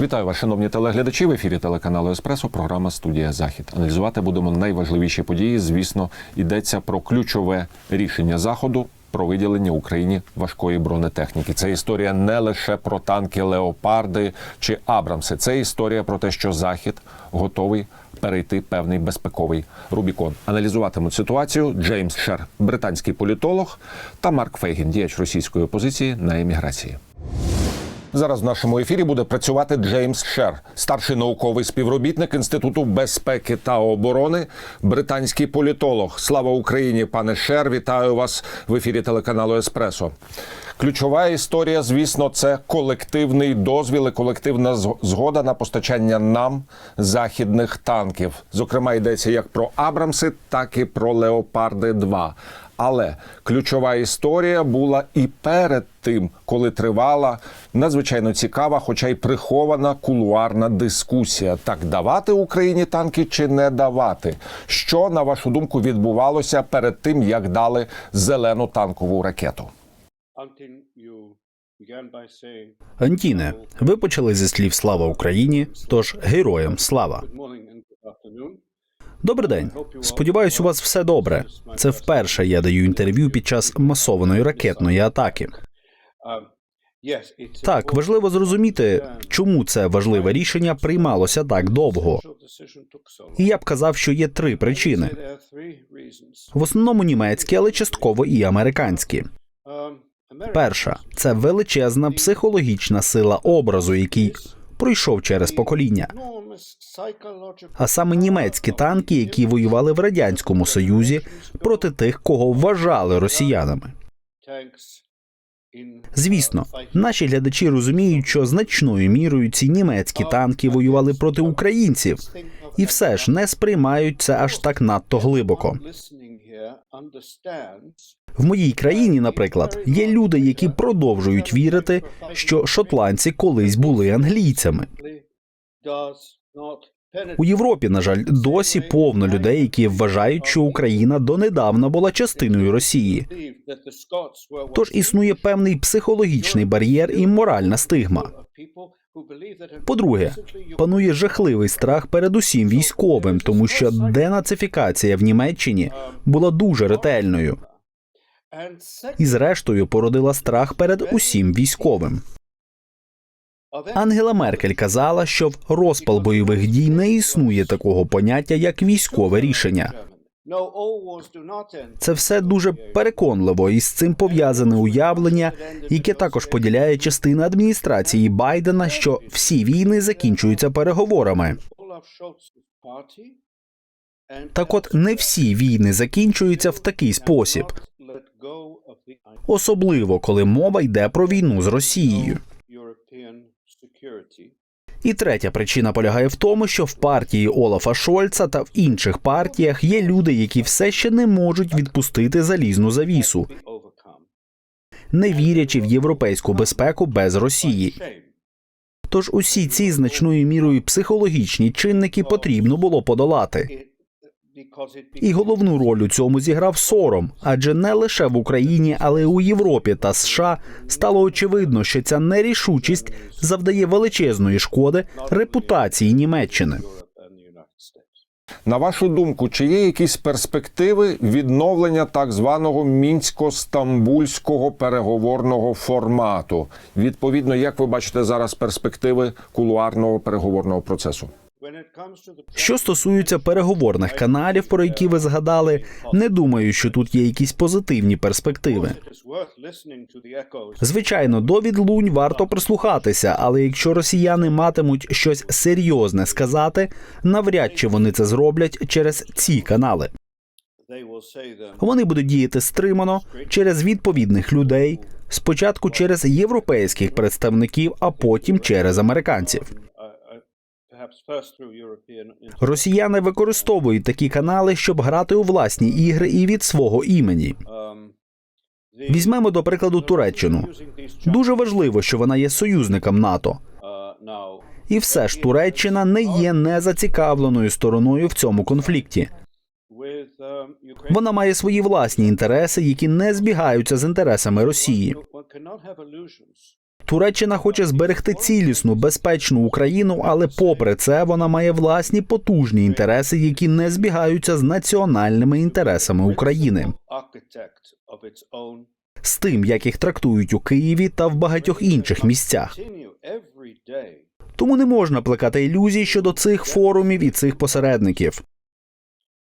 Вітаю вас, шановні телеглядачі. В ефірі телеканалу Еспресо. Програма Студія Захід. Аналізувати будемо найважливіші події. Звісно, йдеться про ключове рішення заходу. Про виділення Україні важкої бронетехніки. Це історія не лише про танки Леопарди чи Абрамси. Це історія про те, що Захід готовий перейти певний безпековий Рубікон. Аналізуватимуть ситуацію Джеймс Шер, британський політолог, та Марк Фейгін, діяч російської опозиції на еміграції. Зараз в нашому ефірі буде працювати Джеймс Шер, старший науковий співробітник Інституту безпеки та оборони, британський політолог. Слава Україні, пане Шер! Вітаю вас в ефірі телеканалу Еспресо. Ключова історія, звісно, це колективний дозвіл і колективна згода на постачання нам західних танків. Зокрема, йдеться як про Абрамси, так і про Леопарди 2 але ключова історія була і перед тим, коли тривала надзвичайно цікава, хоча й прихована кулуарна дискусія: так давати Україні танки чи не давати. Що на вашу думку відбувалося перед тим, як дали зелену танкову ракету? Антіне, ви почали зі слів Слава Україні, тож героям слава. Добрий день. Сподіваюсь, у вас все добре. Це вперше я даю інтерв'ю під час масованої ракетної атаки. Так, важливо зрозуміти, чому це важливе рішення приймалося так довго. І я б казав, що є три причини: в основному німецькі, але частково і американські. Перша це величезна психологічна сила образу, який пройшов через покоління. А саме німецькі танки, які воювали в радянському союзі проти тих, кого вважали росіянами. Звісно, наші глядачі розуміють, що значною мірою ці німецькі танки воювали проти українців, і все ж не сприймають це аж так надто глибоко. В моїй країні, наприклад, є люди, які продовжують вірити, що шотландці колись були англійцями. У Європі, на жаль, досі повно людей, які вважають, що Україна донедавна була частиною Росії. Тож існує певний психологічний бар'єр і моральна стигма. По-друге, панує жахливий страх перед усім військовим, тому що денацифікація в Німеччині була дуже ретельною і, зрештою, породила страх перед усім військовим. Ангела Меркель казала, що в розпал бойових дій не існує такого поняття, як військове рішення. Це все дуже переконливо, і з цим пов'язане уявлення, яке також поділяє частина адміністрації Байдена, що всі війни закінчуються переговорами. Так от не всі війни закінчуються в такий спосіб, особливо коли мова йде про війну з Росією. І третя причина полягає в тому, що в партії Олафа Шольца та в інших партіях є люди, які все ще не можуть відпустити залізну завісу, не вірячи в європейську безпеку без Росії. Тож усі ці значною мірою психологічні чинники потрібно було подолати. І головну роль у цьому зіграв сором, адже не лише в Україні, але й у Європі та США стало очевидно, що ця нерішучість завдає величезної шкоди репутації Німеччини. На вашу думку, чи є якісь перспективи відновлення так званого мінсько-стамбульського переговорного формату? Відповідно, як ви бачите зараз перспективи кулуарного переговорного процесу? Що стосується переговорних каналів, про які ви згадали, не думаю, що тут є якісь позитивні перспективи. Звичайно, до відлунь варто прислухатися, але якщо росіяни матимуть щось серйозне сказати, навряд чи вони це зроблять через ці канали. Вони будуть діяти стримано через відповідних людей, спочатку через європейських представників, а потім через американців. Росіяни використовують такі канали, щоб грати у власні ігри і від свого імені. um, Візьмемо до прикладу Туреччину. Дуже важливо, що вона є союзником НАТО. uh, І все ж Туреччина не є незацікавленою стороною в цьому конфлікті. um, Вона має свої власні інтереси, які не збігаються з інтересами Росії. Туреччина хоче зберегти цілісну, безпечну Україну, але попри це вона має власні потужні інтереси, які не збігаються з національними інтересами України, з тим, як їх трактують у Києві та в багатьох інших місцях. Тому не можна плекати ілюзій щодо цих форумів і цих посередників.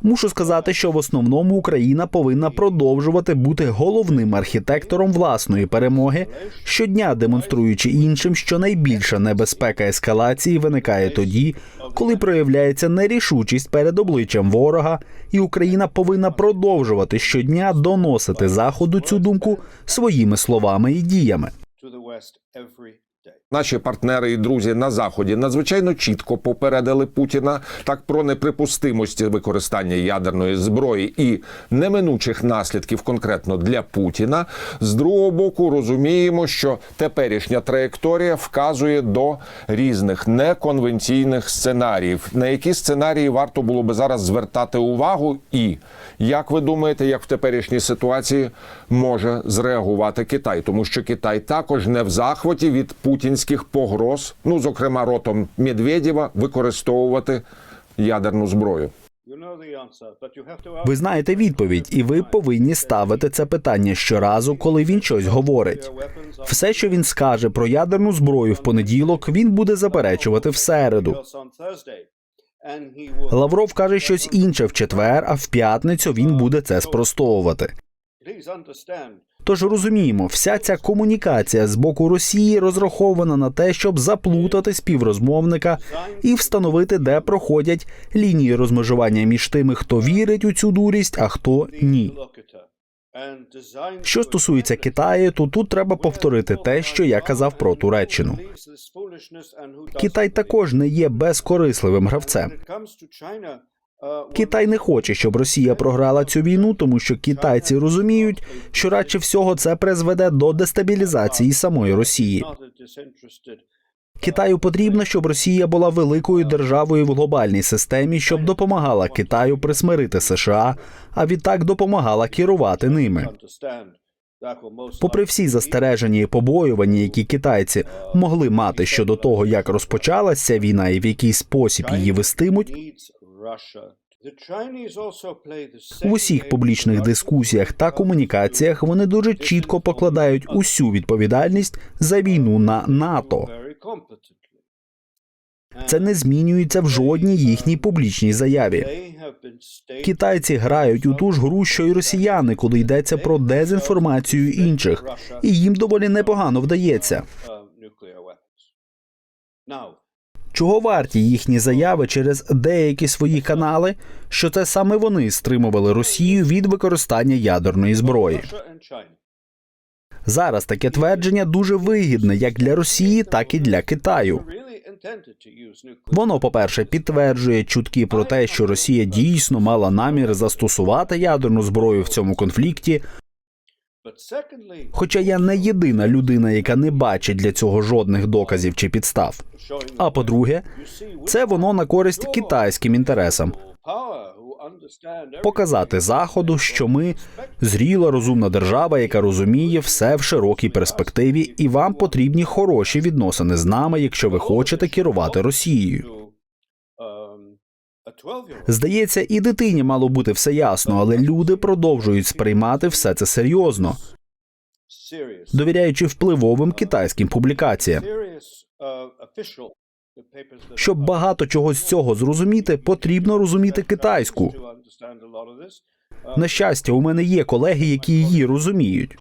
Мушу сказати, що в основному Україна повинна продовжувати бути головним архітектором власної перемоги, щодня демонструючи іншим, що найбільша небезпека ескалації виникає тоді, коли проявляється нерішучість перед обличчям ворога, і Україна повинна продовжувати щодня доносити заходу цю думку своїми словами і діями. Наші партнери і друзі на заході надзвичайно чітко попередили Путіна так про неприпустимість використання ядерної зброї і неминучих наслідків конкретно для Путіна. З другого боку, розуміємо, що теперішня траєкторія вказує до різних неконвенційних сценаріїв. На які сценарії варто було би зараз звертати увагу, і як ви думаєте, як в теперішній ситуації може зреагувати Китай, тому що Китай також не в захваті від путінських погроз, ну зокрема ротом Медведєва, використовувати ядерну зброю. Ви знаєте відповідь, і ви повинні ставити це питання щоразу, коли він щось говорить. Все, що він скаже про ядерну зброю в понеділок, він буде заперечувати в середу. Лавров каже щось інше в четвер, а в п'ятницю він буде це спростовувати. Тож розуміємо, вся ця комунікація з боку Росії розрахована на те, щоб заплутати співрозмовника і встановити, де проходять лінії розмежування між тими, хто вірить у цю дурість, а хто ні. Що стосується Китаю, то тут треба повторити те, що я казав про Туреччину. Китай також не є безкорисливим гравцем. Китай не хоче, щоб Росія програла цю війну, тому що китайці розуміють, що радше всього це призведе до дестабілізації самої Росії. Китаю потрібно, щоб Росія була великою державою в глобальній системі, щоб допомагала Китаю присмирити США, а відтак допомагала керувати ними. Попри всі застереження і побоювання, які китайці могли мати щодо того, як розпочалася війна і в який спосіб її вестимуть, в усіх публічних дискусіях та комунікаціях вони дуже чітко покладають усю відповідальність за війну на НАТО. Це не змінюється в жодній їхній публічній заяві. Китайці грають у ту ж гру, що й росіяни, коли йдеться про дезінформацію інших, і їм доволі непогано вдається. Чого варті їхні заяви через деякі свої канали, що це саме вони стримували Росію від використання ядерної зброї? Зараз таке твердження дуже вигідне як для Росії, так і для Китаю. Воно, по-перше, підтверджує чутки про те, що Росія дійсно мала намір застосувати ядерну зброю в цьому конфлікті. Хоча я не єдина людина, яка не бачить для цього жодних доказів чи підстав. А по-друге, це воно на користь китайським інтересам. Показати заходу, що ми зріла розумна держава, яка розуміє все в широкій перспективі, і вам потрібні хороші відносини з нами, якщо ви хочете керувати Росією. Здається, і дитині мало бути все ясно, але люди продовжують сприймати все це серйозно, довіряючи впливовим китайським публікаціям. Щоб багато чого з цього зрозуміти, потрібно розуміти китайську. На щастя, у мене є колеги, які її розуміють.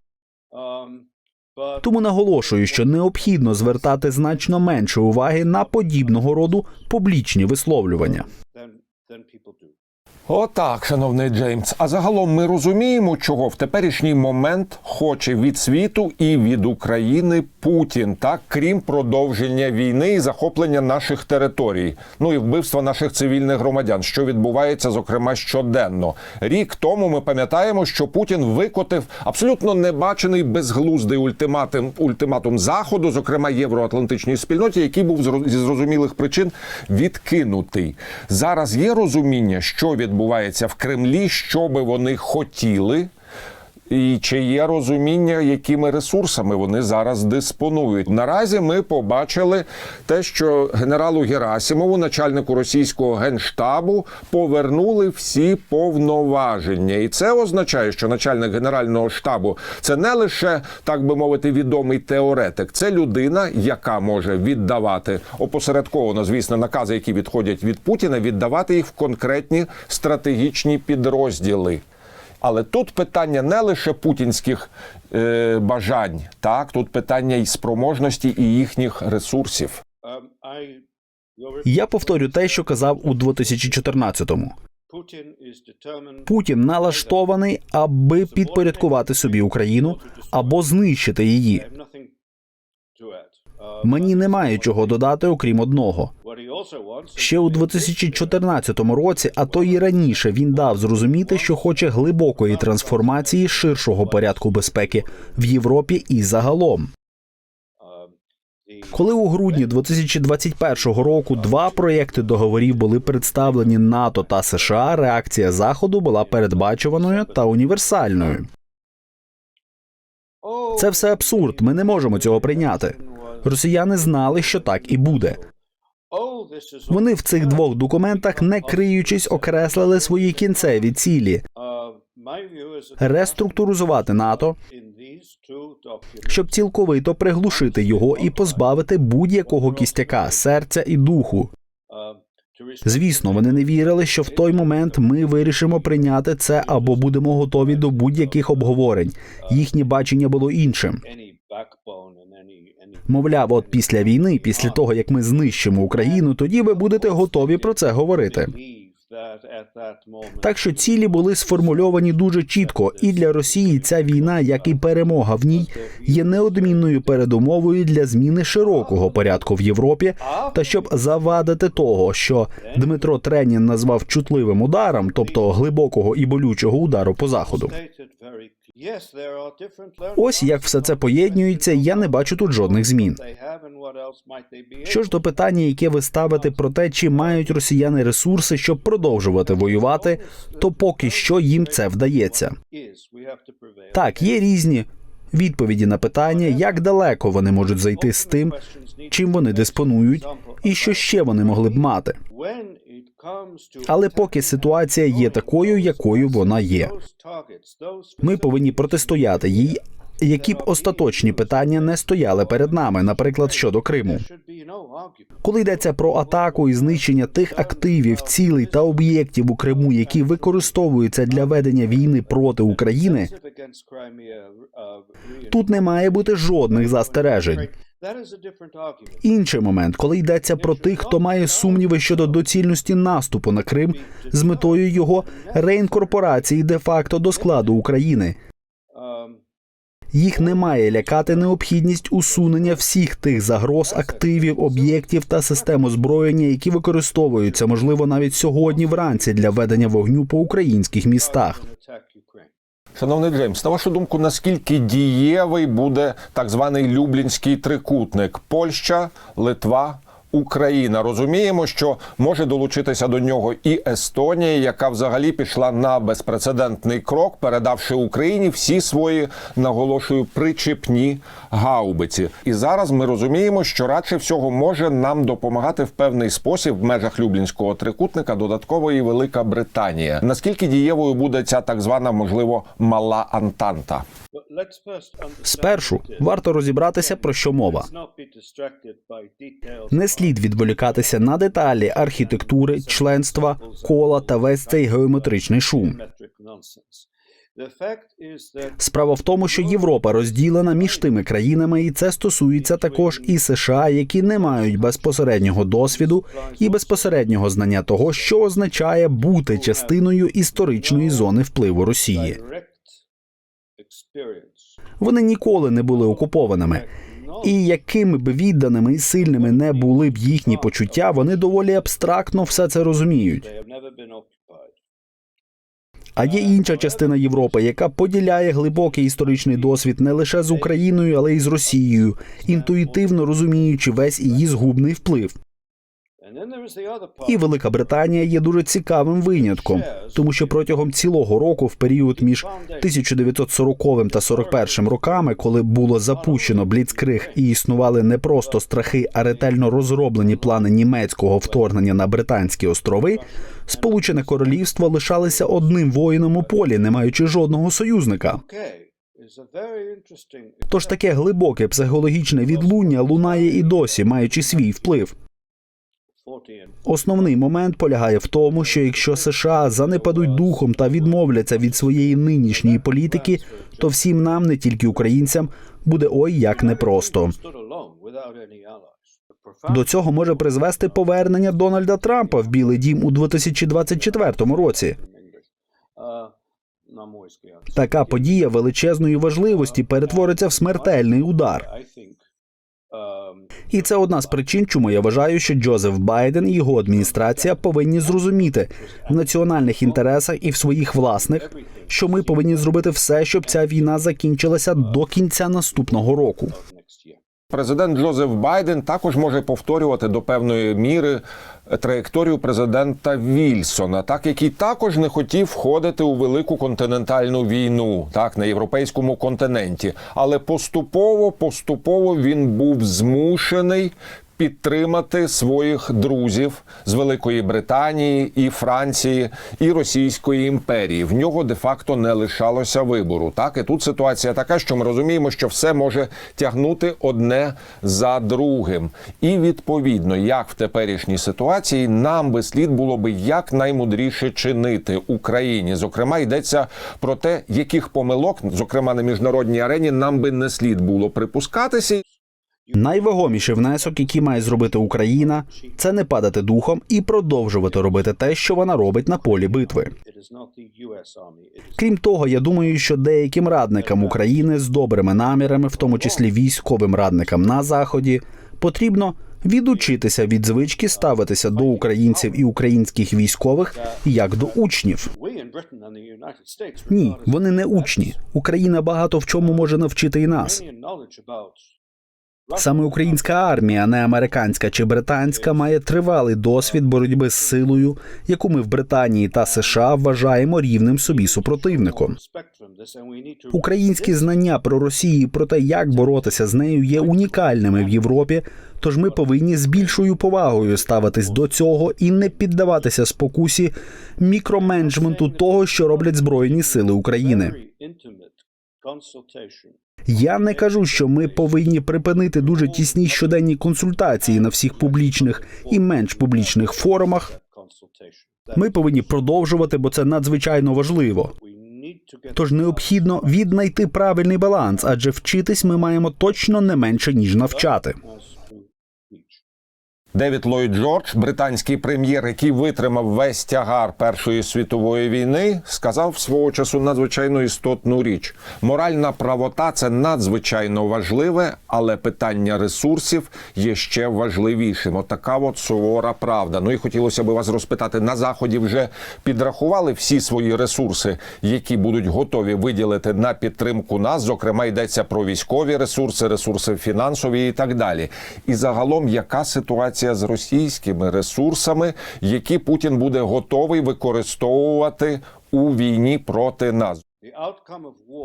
Тому наголошую, що необхідно звертати значно менше уваги на подібного роду публічні висловлювання. than people do. Отак, шановний Джеймс. А загалом ми розуміємо, чого в теперішній момент хоче від світу і від України Путін, так крім продовження війни і захоплення наших територій, ну і вбивства наших цивільних громадян, що відбувається, зокрема, щоденно. Рік тому ми пам'ятаємо, що Путін викотив абсолютно небачений безглуздий ультиматум ультиматум заходу, зокрема євроатлантичній спільноті, який був зі зрозумілих причин відкинутий. Зараз є розуміння, що відбувається в Кремлі, що би вони хотіли. І чи є розуміння, якими ресурсами вони зараз диспонують? Наразі ми побачили те, що генералу Герасимову, начальнику російського генштабу, повернули всі повноваження, і це означає, що начальник генерального штабу це не лише так би мовити відомий теоретик, це людина, яка може віддавати опосередковано, звісно, накази, які відходять від Путіна, віддавати їх в конкретні стратегічні підрозділи. Але тут питання не лише путінських е, бажань, так тут питання і спроможності і їхніх ресурсів. Um, Я повторю те, що казав у 2014-му. Putin is determined Путін налаштований, аби підпорядкувати собі Україну або знищити її. Uh, Мені немає чого додати, окрім одного. Ще у 2014 році, а то і раніше, він дав зрозуміти, що хоче глибокої трансформації ширшого порядку безпеки в Європі і загалом. Коли у грудні 2021 року два проєкти договорів були представлені НАТО та США, реакція Заходу була передбачуваною та універсальною. Це все абсурд. Ми не можемо цього прийняти. Росіяни знали, що так і буде. Вони в цих двох документах, не криючись, окреслили свої кінцеві цілі реструктуризувати НАТО, щоб цілковито приглушити його і позбавити будь-якого кістяка, серця і духу. Звісно, вони не вірили, що в той момент ми вирішимо прийняти це або будемо готові до будь-яких обговорень. Їхнє бачення було іншим. Мовляв, от після війни, після того як ми знищимо Україну, тоді ви будете готові про це говорити. Так що цілі були сформульовані дуже чітко, і для Росії ця війна, як і перемога в ній, є неодмінною передумовою для зміни широкого порядку в Європі. Та щоб завадити того, що Дмитро Тренін назвав чутливим ударом, тобто глибокого і болючого удару по заходу. Ось як все це поєднується. Я не бачу тут жодних змін. Що ж до питання, яке ви ставите про те, чи мають росіяни ресурси, щоб продовжувати воювати, то поки що їм це вдається. Так, є різні відповіді на питання, як далеко вони можуть зайти з тим, чим вони диспонують, і що ще вони могли б мати. Але поки ситуація є такою, якою вона є, ми повинні протистояти їй. Які б остаточні питання не стояли перед нами, наприклад, щодо Криму. Коли йдеться про атаку і знищення тих активів, цілей та об'єктів у Криму, які використовуються для ведення війни проти України, тут не має бути жодних застережень. Інший момент, коли йдеться про тих, хто має сумніви щодо доцільності наступу на Крим з метою його реінкорпорації де-факто до складу України. Um, Їх не має лякати необхідність усунення всіх тих загроз, активів, об'єктів та систем озброєння, які використовуються, можливо, навіть сьогодні вранці для ведення вогню по українських містах. Шановний Джеймс, на вашу думку, наскільки дієвий буде так званий Люблінський трикутник Польща, Литва, Україна? Розуміємо, що може долучитися до нього і Естонія, яка взагалі пішла на безпрецедентний крок, передавши Україні всі свої наголошую причепні гаубиці. І зараз ми розуміємо, що радше всього може нам допомагати в певний спосіб в межах Люблінського трикутника додатково і Велика Британія. Наскільки дієвою буде ця так звана, можливо, мала Антанта? Спершу варто розібратися про що мова. Не слід відволікатися на деталі архітектури, членства, кола та весь цей геометричний шум. Справа в тому, що Європа розділена між тими країнами, і це стосується також і США, які не мають безпосереднього досвіду і безпосереднього знання того, що означає бути частиною історичної зони впливу Росії. Вони ніколи не були окупованими. І якими б відданими і сильними не були б їхні почуття, вони доволі абстрактно все це розуміють. А є інша частина Європи, яка поділяє глибокий історичний досвід не лише з Україною, але й з Росією, інтуїтивно розуміючи весь її згубний вплив. І Велика Британія є дуже цікавим винятком, тому що протягом цілого року, в період між 1940 та 41 роками, коли було запущено бліцкриг і існували не просто страхи, а ретельно розроблені плани німецького вторгнення на британські острови, Сполучене Королівство лишалося одним воїном у полі, не маючи жодного союзника. Тож таке глибоке психологічне відлуння лунає і досі, маючи свій вплив. 40 Основний момент полягає в тому, що якщо США занепадуть духом та відмовляться від своєї нинішньої політики, то всім нам, не тільки українцям, буде ой як непросто. До цього може призвести повернення Дональда Трампа в Білий Дім у 2024 році. Така подія величезної важливості перетвориться в смертельний удар. І це одна з причин, чому я вважаю, що Джозеф Байден і його адміністрація повинні зрозуміти в національних інтересах і в своїх власних, що ми повинні зробити все, щоб ця війна закінчилася до кінця наступного року. Президент Джозеф Байден також може повторювати до певної міри траєкторію президента Вільсона, так який також не хотів входити у велику континентальну війну, так на європейському континенті. Але поступово, поступово він був змушений. Підтримати своїх друзів з Великої Британії і Франції і Російської імперії. В нього де-факто не лишалося вибору. Так і тут ситуація така, що ми розуміємо, що все може тягнути одне за другим. І відповідно, як в теперішній ситуації, нам би слід було би якнаймудріше чинити Україні. Зокрема, йдеться про те, яких помилок, зокрема на міжнародній арені, нам би не слід було припускатися. Найвагоміший внесок, який має зробити Україна, це не падати духом і продовжувати робити те, що вона робить на полі битви. Крім того, я думаю, що деяким радникам України з добрими намірами, в тому числі військовим радникам на заході, потрібно відучитися від звички ставитися до українців і українських військових як до учнів. Ні, вони не учні. Україна багато в чому може навчити і нас. Саме українська армія, не американська чи британська, має тривалий досвід боротьби з силою, яку ми в Британії та США вважаємо рівним собі супротивником. Українські знання про Росію про те, як боротися з нею, є унікальними в Європі. Тож ми повинні з більшою повагою ставитись до цього і не піддаватися спокусі мікроменеджменту того, що роблять збройні сили України. Я не кажу, що ми повинні припинити дуже тісні щоденні консультації на всіх публічних і менш публічних форумах. Ми повинні продовжувати, бо це надзвичайно важливо. Тож необхідно віднайти правильний баланс, адже вчитись ми маємо точно не менше ніж навчати. Девід Ллойд Джордж, британський прем'єр, який витримав весь тягар Першої світової війни, сказав свого часу надзвичайно істотну річ: моральна правота це надзвичайно важливе, але питання ресурсів є ще важливішим. Отака от сувора правда. Ну і хотілося б вас розпитати: на заході вже підрахували всі свої ресурси, які будуть готові виділити на підтримку нас. Зокрема, йдеться про військові ресурси, ресурси фінансові і так далі. І загалом, яка ситуація з російськими ресурсами, які Путін буде готовий використовувати у війні проти нас?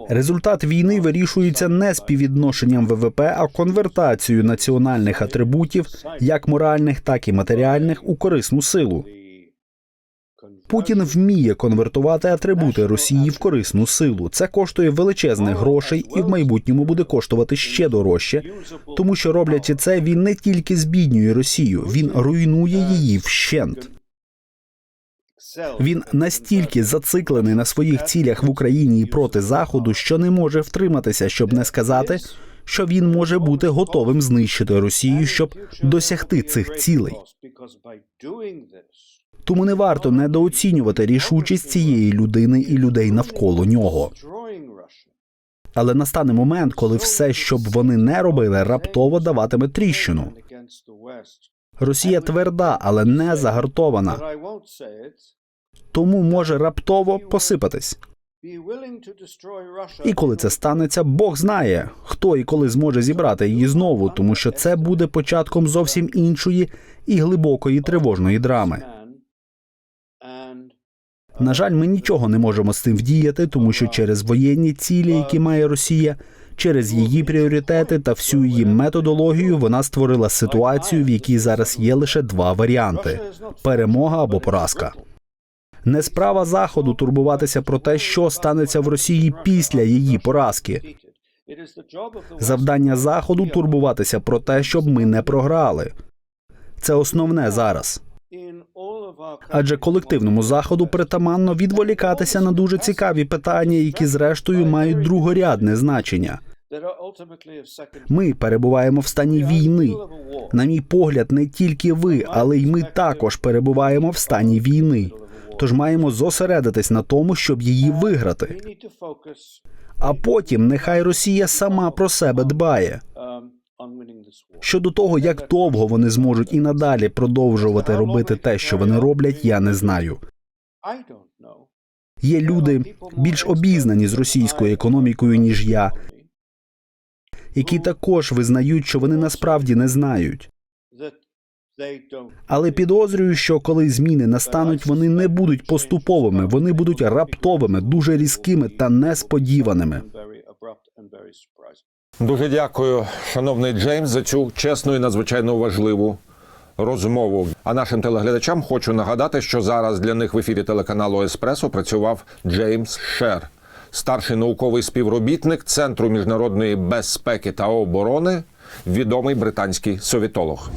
Результат війни вирішується не співвідношенням ВВП, а конвертацією національних атрибутів, як моральних, так і матеріальних, у корисну силу. Путін вміє конвертувати атрибути Росії в корисну силу. Це коштує величезних грошей і в майбутньому буде коштувати ще дорожче, тому що роблячи це, він не тільки збіднює Росію, він руйнує її вщент. Він настільки зациклений на своїх цілях в Україні і проти заходу, що не може втриматися, щоб не сказати, що він може бути готовим знищити Росію, щоб досягти цих цілей. Тому не варто недооцінювати рішучість цієї людини і людей навколо нього. Але настане момент, коли все, що б вони не робили, раптово даватиме тріщину. Росія тверда, але не загартована, тому може раптово посипатись. І коли це станеться, Бог знає, хто і коли зможе зібрати її знову, тому що це буде початком зовсім іншої і глибокої тривожної драми. На жаль, ми нічого не можемо з цим вдіяти, тому що через воєнні цілі, які має Росія, через її пріоритети та всю її методологію, вона створила ситуацію, в якій зараз є лише два варіанти: перемога або поразка. Не справа заходу турбуватися про те, що станеться в Росії після її поразки. Завдання заходу турбуватися про те, щоб ми не програли. Це основне зараз. Адже колективному заходу притаманно відволікатися на дуже цікаві питання, які зрештою мають другорядне значення. Ми перебуваємо в стані війни. На мій погляд, не тільки ви, але й ми також перебуваємо в стані війни. Тож маємо зосередитись на тому, щоб її виграти. А потім нехай Росія сама про себе дбає. Щодо того, як довго вони зможуть і надалі продовжувати робити те, що вони роблять, я не знаю. Є люди більш обізнані з російською економікою, ніж я, які також визнають, що вони насправді не знають. Але підозрюю, що коли зміни настануть, вони не будуть поступовими, вони будуть раптовими, дуже різкими та несподіваними. Дуже дякую, шановний Джеймс, за цю чесну і надзвичайно важливу розмову. А нашим телеглядачам хочу нагадати, що зараз для них в ефірі телеканалу Еспресо працював Джеймс Шер, старший науковий співробітник Центру міжнародної безпеки та оборони, відомий британський совітолог.